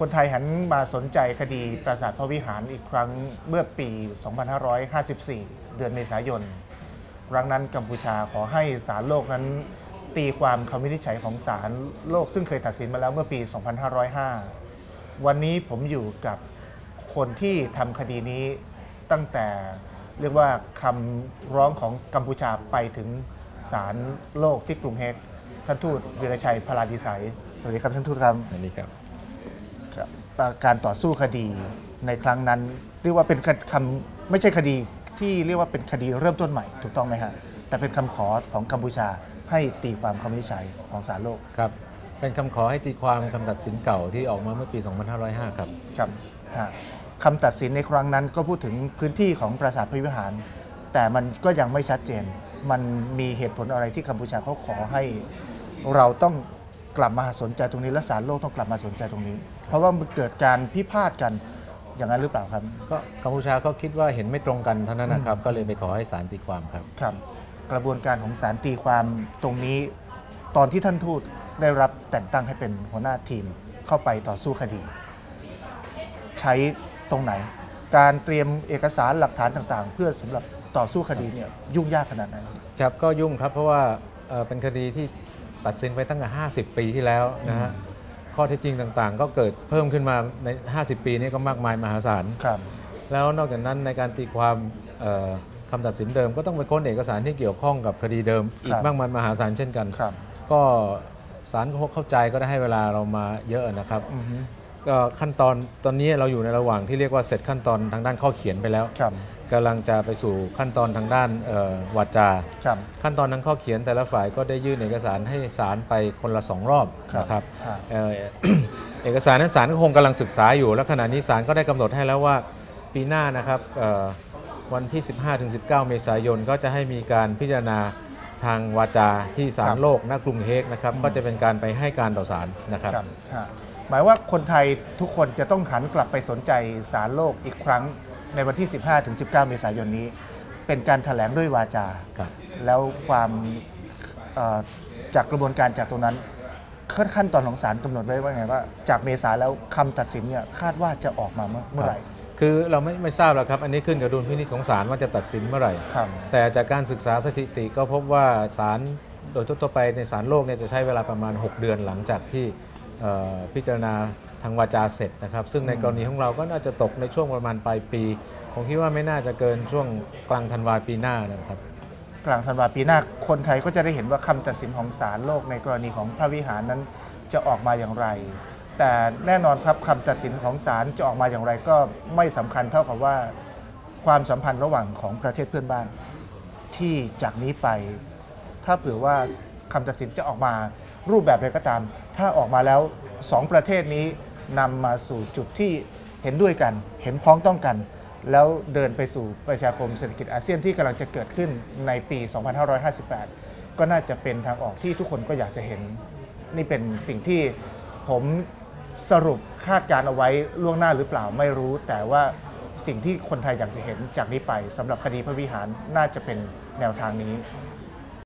คนไทยหันมาสนใจคดีปราสาทพระวิหารอีกครั้งเมื่อปี 2554 เดือนเมษายน ครั้งนั้นกัมพูชาขอให้ศาลโลกนั้น ตีความคำวินิจฉัยของศาลโลกซึ่งเคยตัดสินมาแล้วเมื่อปี 2505 วันนี้ผมอยู่กับคนที่ทำคดีนี้ตั้งแต่เรียกว่าคำร้องของกัมพูชาไปถึงศาลโลกที่กรุงเฮกท่านทูตวีรชัยพลาดิสัย สวัสดีครับท่านทูตครับอันนี้ครับครับ การต่อสู้คดีในครั้งนั้น เรียกว่าเป็นคำไม่ใช่คดีที่เรียกว่าเป็นคดีเริ่มต้นใหม่ถูกต้องไหมฮะแต่เป็นคำขอของกัมพูชาให้ตีความคำวินิจฉัยของศาลโลกครับเป็นคำขอให้ตีความคำตัดสินเก่าที่ออกมาเมื่อปี 2505 ครับครับฮะคำตัดสินในครั้งนั้นก็พูดถึงพื้นที่ของปราสาทพระวิหาร แต่มันก็ยังไม่ชัดเจน มันมีเหตุผลอะไรที่กัมพูชาเขาขอให้เราต้อง กลับมาสนใจตรงนี้และศาลโลกต้องกลับมาสนใจตรงนี้ เพราะว่ามันเกิดการพิพาทกันอย่างนั้นหรือเปล่าครับ ก็กัมพูชาก็คิดว่าเห็นไม่ตรงกันเท่านั้นนะครับ ก็เลยไปขอให้ศาลตีความครับครับ กระบวนการของศาลตีความตรงนี้ ตอนที่ท่านทูตได้รับแต่งตั้งให้เป็นหัวหน้าทีมเข้าไปต่อสู้คดี ใช้ตรงไหน การเตรียมเอกสารหลักฐานต่างๆ เพื่อสำหรับต่อสู้คดีเนี่ยยุ่งยากขนาดไหนครับก็ยุ่งครับเพราะว่าเอ่อเป็นคดีที่ ตัดสินไปตั้งแต่50 ปีที่แล้วนะฮะข้อเท็จจริงต่างๆ ก็เกิดเพิ่มขึ้นมาใน 50 ปีนี้ก็มากมายมหาศาลครับ แล้วนอกจากนั้นในการตีความเอ่อคำตัดสินเดิมก็ต้องไปค้นเอกสารที่เกี่ยวข้องกับคดีเดิม อีครักบมากมายมหาศาลเช่นกันครับก็ศาลก็เข้าใจก็ได้ให้เวลาเรามาเยอะนะครับอือฮึก็ขั้นตอนตอนนี้เราอยู่ในระหว่างที่เรียกว่าเสร็จขั้นตอนทางด้านข้อเขียนไปแล้วครับ กำลังจะไปสู่ขั้นตอนทางด้านเอ่อวาจาครับขั้นตอนทางข้อเขียนแต่ละฝ่ายก็ได้ยื่นเอกสารให้ศาลไปคนละสองรอบครับนะครับฮะเอ่อเอกสารนั้นศาลก็คงกำลังศึกษาอยู่ และขณะนี้ศาลก็ได้กำหนดให้แล้วว่าปีหน้านะครับเอ่อวันที่ 15-19 เมษายนก็จะให้มีการพิจารณาทางวาจาที่ศาครัลบโลกณกรุงเฮกนะครับอืมก็จะเป็นการไปให้การต่อศาลนะครับครับฮะหมายว่าคนไทยทุกคนจะต้องหันกลับไปสนใจศาลโลกอีกครั้ง ในวันที่ 15ถึง19 เมษายนนี้ เป็นการถแถลงด้วยวาจา ครับ แล้วความเอ่อจากกระบวนการจากตรงนั้นขั้นขั้นตอนของศาลกำหนดไว้ว่าไงว่า จากเมษาแล้วคำตัดสินเนี่ยคาดว่าจะออกมาเมื่อเมื่อไหร่คือเราไม่ไม่ทราบหรอกครับ อันนี้ขึ้นกับดุลพินิจของศาลว่าจะตัดสินเมื่อไหร่ ครับ แต่จากการศึกษาสถิติก็พบว่าศาลโดยทั่วๆไปในศาลโลกเนี่ยจะใช้เวลาประมาณ 6 เดือนหลังจากที่เอ่อพิจารณา ทางวาจาเสร็จนะครับ ซึ่งในกรณีของเราก็น่าจะตกในช่วงประมาณปลายปี ผมคิดว่าไม่น่าจะเกินช่วงกลางธันวาปีหน้านะครับ กลางธันวาปีหน้าคนไทยก็จะได้เห็นว่าคำตัดสินของศาลโลกในกรณีของพระวิหารนั้นจะออกมาอย่างไร แต่แน่นอนครับคำตัดสินของศาลจะออกมาอย่างไรก็ไม่สำคัญเท่ากับว่าความสัมพันธ์ระหว่างของประเทศเพื่อนบ้าน ที่จากนี้ไป ถ้าเผื่อว่าคำตัดสินจะออกมารูปแบบใดก็ตาม ถ้าออกมาแล้วสองประเทศนี้ นำมาสู่จุดที่เห็นด้วยกัน เห็นพ้องต้องกัน แล้วเดินไปสู่ประชาคมเศรษฐกิจอาเซียนที่กำลังจะเกิดขึ้นในปี 2558 ก็น่าจะเป็นทางออกที่ทุกคนก็อยากจะเห็น นี่เป็นสิ่งที่ผมสรุปคาดการณ์เอาไว้ล่วงหน้าหรือเปล่าไม่รู้ แต่ว่าสิ่งที่คนไทยอยากจะเห็นจากนี้ไปสำหรับคดีพระวิหารน่าจะเป็นแนวทางนี้